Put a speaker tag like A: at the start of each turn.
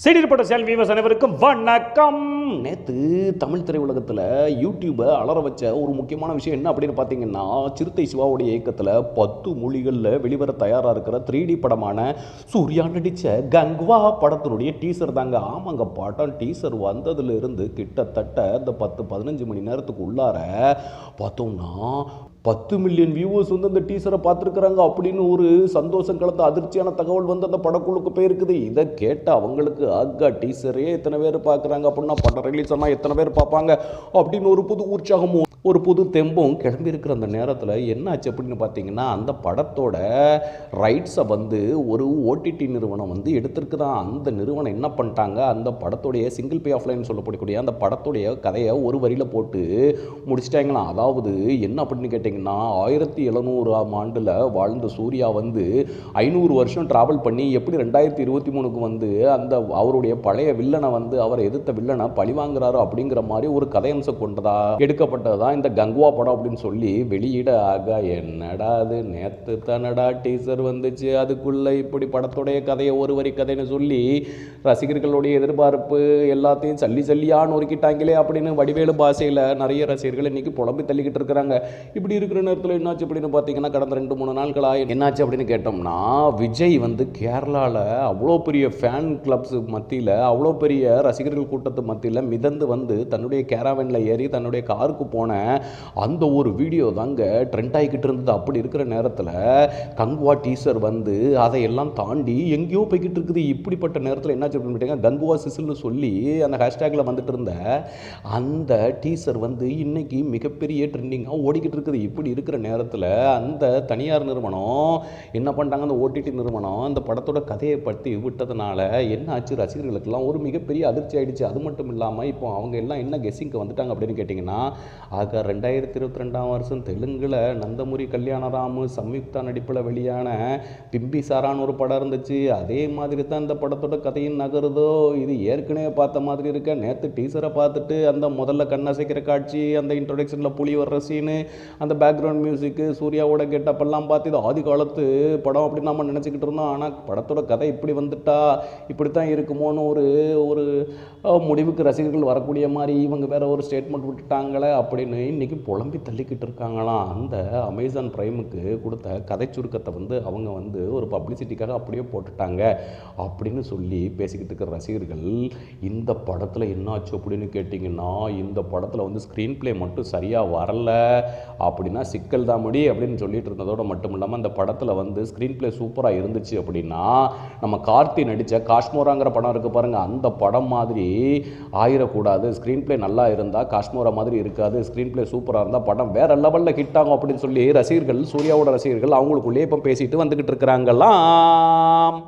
A: சீடிப்பட்ட sale viewers அனைவருக்கும் வணக்கம். நேற்று தமிழ் திரையுலகத்தில் யூடியூப்பை அலற வச்ச ஒரு முக்கியமான விஷயம் என்ன அப்படின்னு பார்த்தீங்கன்னா சிறுத்தை சிவாவுடைய இயக்கத்தில் பத்து மொழிகளில் வெளிவர தயாராக இருக்கிற த்ரீ டி படமான சூர்யா நடித்த கங்வா படத்தினுடைய டீசர் தாங்க. ஆமாங்க படம் டீசர் வந்ததுலேருந்து கிட்டத்தட்ட இந்த பத்து பதினஞ்சு மணி நேரத்துக்கு உள்ளார பார்த்தோம்னா பத்து மில்லியன் வியூவர்ஸ் வந்து அந்த டீசரை பார்த்துருக்குறாங்க அப்படின்னு ஒரு சந்தோஷம் கலந்த அதிர்ச்சியான தகவல் வந்து அந்த படக்குழுக்கு போயிருக்குது. இதை கேட்டால் அவங்களுக்கு அக்கா டீசரே எத்தனை பேர் பார்க்குறாங்க? அப்படின்னா படம் ரிலீஸ் ஆனால் எத்தனை பேர் பார்ப்பாங்க? அப்படின்னு ஒரு புது உற்சாகமும் ஒரு புது தெம்பும் கிளம்பியிருக்கிற அந்த நேரத்தில் என்னாச்சு அப்படின்னு பார்த்தீங்கன்னா அந்த படத்தோட ரைட்ஸை வந்து ஒரு ஓடிடி நிறுவனம் வந்து எடுத்திருக்குதான். அந்த நிறுவனம் என்ன பண்ணிட்டாங்க? அந்த படத்தோடைய சிங்கிள் பே ஆஃப்லைன் சொல்லப்படக்கூடிய அந்த படத்தோடைய கதையை ஒரு வரியில் போட்டு முடிச்சிட்டாங்களாம். அதாவது என்ன அப்படின்னு கேட்டிங்கன்னா ஆயிரத்தி எழுநூறாம் ஆண்டில் வாழ்ந்த சூர்யா வந்து ஐநூறு வருஷம் ட்ராவல் பண்ணி எப்படி ரெண்டாயிரத்தி இருபத்தி மூணுக்கு வந்து அந்த அவருடைய பழைய வில்லனை வந்து அவரை எதிர்த்த வில்லனை பழிவாங்கிறாரோ அப்படிங்கிற மாதிரி ஒரு கதையம்சம் கொண்டதா எடுக்கப்பட்டது தான் இந்த கங்குவா படம் அப்படின்னு சொல்லி வெளியிட ஆக என்னடா அது நேற்று தானடா டீசர் வந்துச்சு. அதுக்குள்ளே இப்படி படத்துடைய கதையை ஒரு வரி கதைன்னு சொல்லி ரசிகர்களுடைய எதிர்பார்ப்பு எல்லாத்தையும் சல்லி சல்லியா நொறுக்கிட்டாங்களே அப்படின்னு வடிவேலு பாஷையில் நிறைய ரசிகர்கள் இன்னைக்கு புலம்பி தள்ளிக்கிட்டு இருக்கிறாங்க. இப்படி இருக்கிற நேரத்தில் என்னாச்சு அப்படின்னு பார்த்தீங்கன்னா கடந்த ரெண்டு மூணு நாட்களாக என்னாச்சு அப்படின்னு கேட்டோம்னா விஜய் வந்து கேரளாவில் அவ்வளோ பெரிய ஃபேன் கிளப்ஸ் மத்தியில் அவ்வளோ பெரிய ரசிகர்கள் கூட்டத்து மத்தியில் மிதந்து வந்து தன்னுடைய கேராவனில் ஏறி தன்னுடைய காருக்கு போன அந்த ஒரு வீடியோ தாங்க ட்ரெண்ட் ஆகிக்கிட்டு இருந்தது. அப்படி இருக்கிற நேரத்தில் கங்குவா டீசர் வந்து அதையெல்லாம் தாண்டி எங்கேயோ போய்கிட்டு இருக்குது. இப்படிப்பட்ட நேரத்தில் என்னாச்சு அப்படின்னு கேட்டீங்கன்னா கங்குவா சிசில்னு சொல்லி அந்த ஹேஷ்டேக்கில் வந்துட்டு இருந்த அந்த டீசர் வந்து இன்னைக்கு மிகப்பெரிய ட்ரெண்டிங்காக ஓடிக்கிட்டு இருக்குது. இப்படி இருக்கிற நேரத்தில் அந்த தனியார் நிறுவனம் என்ன பண்ணிட்டாங்க? அந்த ஓடிடி நிறுவனம் அந்த படத்தோட கதையை பற்றி விட்டதுனால என்ன ஆச்சு? ரசிகர்களுக்கெல்லாம் ஒரு மிகப்பெரிய அதிர்ச்சி ஆகிடுச்சு அது மட்டும் இல்லாமல் இப்போ அவங்க எல்லாம் என்ன கெஸ்ஸிங்க்கு வந்துட்டாங்க அப்படின்னு கேட்டிங்கன்னா ஆக ரெண்டாயிரத்தி இருபத்தி ரெண்டாம் வருஷம் தெலுங்கில் நந்தமுரி கல்யாணராமு சம்யுக்தா நடிப்பில் வெளியான பிம்பிசாரான்னு ஒரு படம் இருந்துச்சு. அதே மாதிரி தான் இந்த படத்தோட கதையும் நகருதோ? இது ஏற்கனவே பார்த்த மாதிரி இருக்க. நேற்று டீசரை பார்த்துட்டு அந்த முதல்ல கண்ணசைக்கிற காட்சி அந்த இன்ட்ரொடக்ஷனில் புளி வர்ற சீனு அந்த பேக்ரவுண்ட் மியூசிக்கு சூர்யாவோட கெட்டப்பெல்லாம் பார்த்து இது ஆதி காலத்து படம் அப்படின்னு நம்ம நினச்சிக்கிட்டு இருந்தோம். ஆனால் படத்தோட கதை இப்படி வந்துட்டா இப்படி தான் இருக்குமோன்னு ஒரு ஒரு முடிவுக்கு ரசிகர்கள் வரக்கூடிய மாதிரி இவங்க வேற ஒரு ஸ்டேட்மெண்ட் விட்டுட்டாங்களே அப்படின்னு இன்றைக்கி புலம்பி தள்ளிக்கிட்டு இருக்காங்களாம். அந்த அமேசான் ப்ரைமுக்கு கொடுத்த கதை சுருக்கத்தை வந்து அவங்க வந்து ஒரு பப்ளிசிட்டிக்காக அப்படியே போட்டுட்டாங்க அப்படின்னு சொல்லி பேசிக்கிட்டு இருக்கிற ரசிகர்கள் இந்த படத்தில் என்னாச்சு? அப்படின்னு கேட்டிங்கன்னா இந்த படத்தில் வந்து ஸ்க்ரீன் ப்ளே மட்டும் சரியாக வரல அப்படின்னா சிக்கல் தான் முடி அப்படின்னு சொல்லிட்டு இருந்ததோட மட்டும் இல்லாமல் அந்த படத்தில் வந்து ஸ்க்ரீன் ப்ளே சூப்பராக இருந்துச்சு அப்படின்னா நம்ம கார்த்தி நடித்த காஷ்மோராங்கிற படம் இருக்குது பாருங்கள் அந்த படம் மாதிரி ஆயிடக்கூடாது ஸ்க்ரீன் ப்ளே நல்லா இருந்தால் காஷ்மோரா மாதிரி இருக்காது. ஸ்க்ரீன் ப்ளே சூப்பராக இருந்தால் படம் வேறு லெவலில் ஹிட் ஆகும் அப்படின்னு சொல்லி ரசிகர்கள் சூர்யாவோட ரசிகர்கள் அவங்களுக்குள்ளேயே இப்போ பேசிட்டு வந்துக்கிட்டு இருக்கிறாங்களாம்.